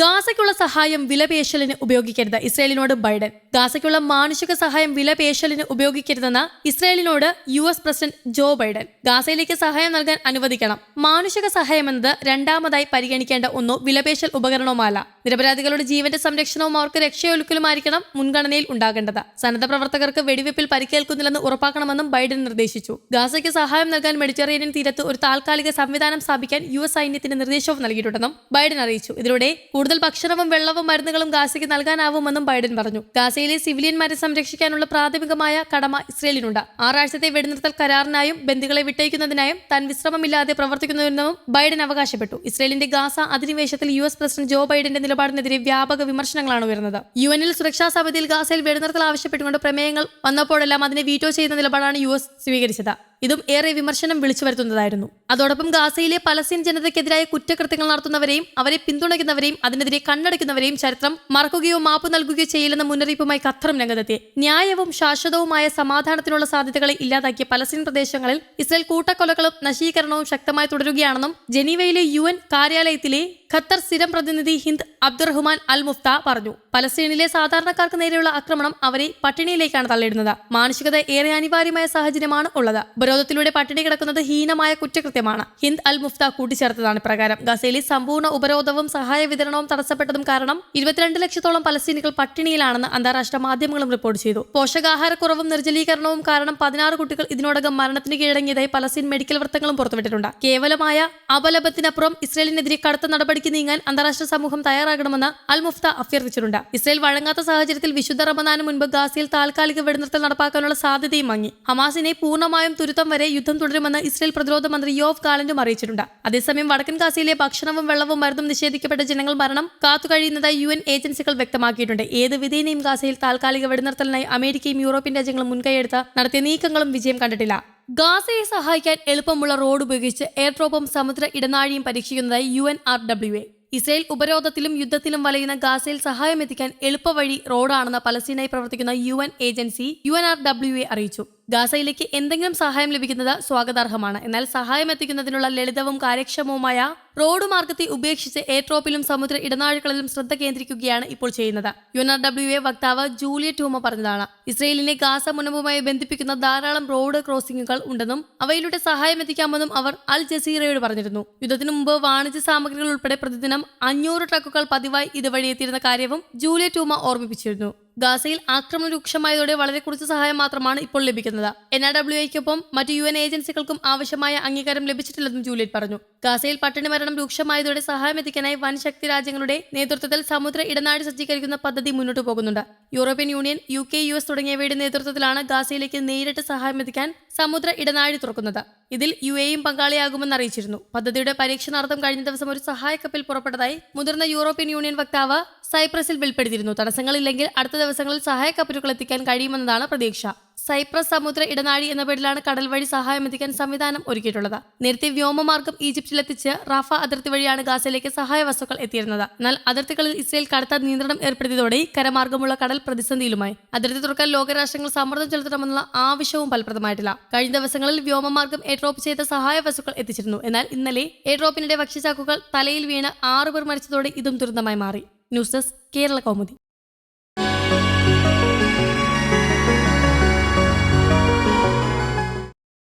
ഗാസയ്ക്കുള്ള സഹായം വിലപേശലിന് ഉപയോഗിക്കരുത് ഇസ്രയേലിനോട് ബൈഡൻ. ഗാസയ്ക്കുള്ള മാനുഷിക സഹായം വിലപേശലിന് ഉപയോഗിക്കരുതെന്ന് ഇസ്രയേലിനോട് U S president Joe Biden. ഗാസയിലേക്ക് സഹായം നൽകാൻ അനുവദിക്കണം. മാനുഷിക സഹായം എന്നത് രണ്ടാമതായി പരിഗണിക്കേണ്ട ഒന്നോ വിലപേശൽ ഉപകരണവുമല്ല. നിരപരാധികളുടെ ജീവന്റെ സംരക്ഷണവും അവർക്ക് രക്ഷയൊലുക്കലുമായിരിക്കണം മുൻഗണനയിൽ ഉണ്ടാകേണ്ടത്. സന്നദ്ധ പ്രവർത്തകർക്ക് വെടിവെപ്പിൽ പരിക്കേൽക്കുന്നില്ലെന്ന് ഉറപ്പാക്കണമെന്നും ബൈഡൻ നിർദ്ദേശിച്ചു. ഗാസയ്ക്ക് സഹായം നൽകാൻ മെഡിറ്ററേനിയൻ തീരത്ത് ഒരു താൽക്കാലിക സംവിധാനം സ്ഥാപിക്കാൻ യു എസ് സൈന്യത്തിന് നിർദ്ദേശവും നൽകിയിട്ടുണ്ടെന്നും ബൈഡൻ അറിയിച്ചു. ഇതിലൂടെ കൂടുതൽ ഭക്ഷണവും വെള്ളവും മരുന്നുകളും ഗാസയ്ക്ക് നൽകാനാവുമെന്നും ബൈഡൻ പറഞ്ഞു. ഗാസയിലെ സിവിലിയന്മാരെ സംരക്ഷിക്കാനുള്ള പ്രാഥമികമായ കടമ ഇസ്രയേലിനുണ്ട്. ആറാഴ്ചത്തെ വെടിനിർത്തൽ കരാറിനായും ബന്ദികളെ വിട്ടയക്കുന്നതിനായും താൻ വിശ്രമമില്ലാതെ പ്രവർത്തിക്കുന്നുവെന്നും ബൈഡൻ അവകാശപ്പെട്ടു. ഇസ്രയേലിന്റെ ഗാസ അധിനിവേശത്തിൽ യു എസ് പ്രസിഡന്റ് ജോ ബൈഡന്റെ നിലപാടിനെതിരെ വ്യാപക വിമർശനങ്ങളാണ് ഉയർന്നത്. യു എനിൽ സുരക്ഷാ സമിതിയിൽ ഗാസയിൽ വെടിനിർത്തൽ ആവശ്യപ്പെട്ടുകൊണ്ട് പ്രമേയങ്ങൾ വന്നപ്പോഴെല്ലാം അതിനെ വീറ്റോ ചെയ്യുന്ന നിലപാടാണ് യു എസ് സ്വീകരിച്ചത്. ഇതും ഏറെ വിമർശനം വിളിച്ചു വരുത്തുന്നതായിരുന്നു. അതോടൊപ്പം ഗാസയിലെ പലസ്തീൻ ജനതയ്ക്കെതിരായ കുറ്റകൃത്യങ്ങൾ നടത്തുന്നവരെയും അവരെ പിന്തുണയ്ക്കുന്നവരെയും അതിനെതിരെ കണ്ണടയ്ക്കുന്നവരെയും ചരിത്രം മറക്കുകയോ മാപ്പ് നൽകുകയോ ചെയ്യില്ലെന്ന മുന്നറിയിപ്പുമായി ഖത്തറും രംഗത്തെത്തി. ന്യായവും ശാശ്വതവുമായ സമാധാനത്തിനുള്ള സാധ്യതകളെ ഇല്ലാതാക്കിയ പലസ്തീൻ പ്രദേശങ്ങളിൽ ഇസ്രയേൽ കൂട്ടക്കൊലകളും നശീകരണവും ശക്തമായി തുടരുകയാണെന്നും ജനീവയിലെ യു കാര്യാലയത്തിലെ ഖത്തർ സ്ഥിരം പ്രതിനിധി ഹിന്ദ് അബ്ദുറഹ്മാൻ അൽ മുഫ്ത പറഞ്ഞു. പലസ്തീനിലെ സാധാരണക്കാർക്ക് നേരെയുള്ള ആക്രമണം അവരെ പട്ടിണിയിലേക്കാണ് തള്ളിയിടുന്നത്. മാനുഷികത ഏറെ അനിവാര്യമായ സാഹചര്യമാണ് ഉള്ളത്. ഉപരോധത്തിലൂടെ പട്ടിണി കിടക്കുന്നത് ഹീനമായ കുറ്റകൃത്യമാണ്. ഹിന്ദ് അൽ മുഫ്ത കൂട്ടിച്ചേർത്തതാണ് പ്രകാരം. ഗസയിലെ സമ്പൂർണ ഉപരോധവും സഹായ വിതരണവും തടസ്സപ്പെട്ടതും കാരണം ഇരുപത്തിരണ്ട് ലക്ഷത്തോളം പലസ്തീനികൾ പട്ടിണിയിലാണെന്ന് അന്താരാഷ്ട്ര മാധ്യമങ്ങളും റിപ്പോർട്ട് ചെയ്തു. പോഷകാഹാരക്കുറവും നിർജലീകരണവും കാരണം പതിനാറ് കുട്ടികൾ ഇതിനോടകം മരണത്തിന് കീഴടങ്ങിയതായി പലസ്തീൻ മെഡിക്കൽ വൃത്തങ്ങളും പുറത്തുവിട്ടിട്ടുണ്ട്. കേവലമായ അപലപത്തിനപ്പുറം ഇസ്രയേലിനെതിരെ കടുത്ത നടപടിക്ക് നീങ്ങാൻ അന്താരാഷ്ട്ര സമൂഹം തയ്യാറാകണമെന്ന് അൽ മുഫ്ത അഭ്യർത്ഥിച്ചിട്ടുണ്ട്. ഇസ്രയേൽ വഴങ്ങാത്ത സാഹചര്യത്തിൽ വിശുദ്ധ റമദാന് മുൻപ് ഗാസയിൽ താൽക്കാലിക വെടിനിർത്തൽ നടപ്പാക്കാനുള്ള സാധ്യതയും മങ്ങി. ഹമാസിനെ പൂർണമായും തുരുത്തം വരെ യുദ്ധം തുടരുമെന്ന് ഇസ്രയേൽ പ്രതിരോധ മന്ത്രി യോവ് കാലൻഡും അറിയിച്ചിട്ടുണ്ട്. അതേസമയം വടക്കൻ ഗാസയിലെ ഭക്ഷണവും വെള്ളവും മരുന്നും നിഷേധിക്കപ്പെട്ട ജനങ്ങൾ മരണം കാത്തുകഴിയുന്നതായി യു എൻ ഏജൻസികൾ വ്യക്തമാക്കിയിട്ടുണ്ട്. ഏത് വിധേനയും ഗാസയിൽ താൽക്കാലിക വെടിനിർത്തലിനായി അമേരിക്കയും യൂറോപ്യൻ രാജ്യങ്ങളും മുൻകൈയെടുത്ത് നടത്തിയ നീക്കങ്ങളും വിജയം കണ്ടിട്ടില്ല. ഗാസയെ സഹായിക്കാൻ എളുപ്പമുള്ള റോഡ് ഉപയോഗിച്ച് എയർട്രോപ്പും സമുദ്ര ഇടനാഴിയും പരീക്ഷിക്കുന്നതായി U N R W A. Israel ഉപരോധത്തിലും യുദ്ധത്തിലും വലയുന്ന ഗാസയിൽ സഹായം എത്തിക്കാൻ എളുപ്പവഴി റോഡാണെന്ന് പലസ്തീനായി പ്രവർത്തിക്കുന്ന U N agency U N R W A അറിയിച്ചു. ഗാസയിലേക്ക് എന്തെങ്കിലും സഹായം ലഭിക്കുന്നത് സ്വാഗതാർഹമാണ്. എന്നാൽ സഹായം എത്തിക്കുന്നതിനുള്ള ലളിതവും കാര്യക്ഷമവുമായ റോഡ് മാർഗത്തെ ഉപേക്ഷിച്ച് എയർ ട്രോപ്പിലും സമുദ്ര ഇടനാഴികളിലും ശ്രദ്ധ കേന്ദ്രീകരിക്കുകയാണ് ഇപ്പോൾ ചെയ്യുന്നത്. U N R W A വക്താവ് ജൂലിയ ടൂമ പറഞ്ഞതാണ്. ഇസ്രയേലിനെ ഗാസ മുനമ്പുമായി ബന്ധിപ്പിക്കുന്ന ധാരാളം റോഡ് ക്രോസിംഗുകൾ ഉണ്ടെന്നും അവയിലൂടെ സഹായം എത്തിക്കാമെന്നും അവർ അൽ ജസീറയോട് പറഞ്ഞിരുന്നു. യുദ്ധത്തിനു മുമ്പ് വാണിജ്യ സാമഗ്രികൾ ഉൾപ്പെടെ പ്രതിദിനം അഞ്ഞൂറ് ട്രക്കുകൾ പതിവായി ഇതുവഴി എത്തിയിരുന്ന കാര്യവും ജൂലിയ ടൂമ ഓർമ്മിപ്പിച്ചിരുന്നു. ഗാസയിൽ ആക്രമണം രൂക്ഷമായതോടെ വളരെ കുറച്ച് സഹായം മാത്രമാണ് ഇപ്പോൾ ലഭിക്കുന്നത്. എൻ ആർ ഡബ്ല്യു ഐക്കൊപ്പം മറ്റ് യു എൻ ഏജൻസികൾക്കും ആവശ്യമായ അംഗീകാരം ലഭിച്ചിട്ടില്ലെന്നും ജൂലിയറ്റ് പറഞ്ഞു. ഗാസയിൽ പട്ടിണി മരണം രൂക്ഷമായതോടെ സഹായം എത്തിക്കാനായി വൻ ശക്തി രാജ്യങ്ങളുടെ നേതൃത്വത്തിൽ സമുദ്ര ഇടനാഴി സജ്ജീകരിക്കുന്ന പദ്ധതി മുന്നോട്ട് പോകുന്നുണ്ട്. European Union U K U S തുടങ്ങിയവയുടെ നേതൃത്വത്തിലാണ് ഗാസയിലേക്ക് നേരിട്ട് സഹായം എത്തിക്കാൻ സമുദ്ര ഇടനാഴി തുറക്കുന്നത്. ഇതിൽ യു എയും പങ്കാളിയാകുമെന്ന് അറിയിച്ചിരുന്നു. പദ്ധതിയുടെ പരീക്ഷണാർത്ഥം കഴിഞ്ഞ ദിവസം ഒരു സഹായ കപ്പൽ പുറപ്പെട്ടതായി മുതിർന്ന യൂറോപ്യൻ യൂണിയൻ വക്താവ് സൈപ്രസിൽ വെളിപ്പെടുത്തിയിരുന്നു. തടസ്സങ്ങളില്ലെങ്കിൽ അടുത്ത ദിവസങ്ങളിൽ സഹായ കപ്പലുകൾ എത്തിക്കാൻ കഴിയുമെന്നതാണ് പ്രതീക്ഷ. സൈപ്രസ് സമുദ്ര ഇടനാഴി എന്ന പേരിലാണ് കടൽ വഴി സഹായം എത്തിക്കാൻ സംവിധാനം ഒരുക്കിയിട്ടുള്ളത്. നേരത്തെ വ്യോമമാർഗം ഈജിപ്തിലെത്തിച്ച് റാഫ അതിർത്തി വഴിയാണ് ഗാസയിലേക്ക് സഹായ വസ്തുക്കൾ എത്തിയിരുന്നത്. എന്നാൽ അതിർത്തികളിൽ ഇസ്രയേൽ കടുത്ത നിയന്ത്രണം ഏർപ്പെടുത്തിയതോടെ കരമാർഗമുള്ള കടൽ പ്രതിസന്ധിയിലുമായി. അതിർത്തി തുറക്കാൻ ലോകരാഷ്ട്രങ്ങൾ സമ്മർദ്ദം ചെലുത്തണമെന്നുള്ള ആവശ്യവും ഫലപ്രദമായിട്ടില്ല. കഴിഞ്ഞ ദിവസങ്ങളിൽ വ്യോമമാർഗം എയർഡ്രോപ്പ് ചെയ്ത സഹായ വസ്തുക്കൾ എത്തിച്ചിരുന്നു. എന്നാൽ ഇന്നലെ എയർഡ്രോപ്പിന്റെ ഭക്ഷ്യചാക്കുകൾ തലയിൽ വീണ് ആറുപേർ മരിച്ചതോടെ ഇതും ദുരന്തമായി മാറി. News desk Kerala Kaumudi.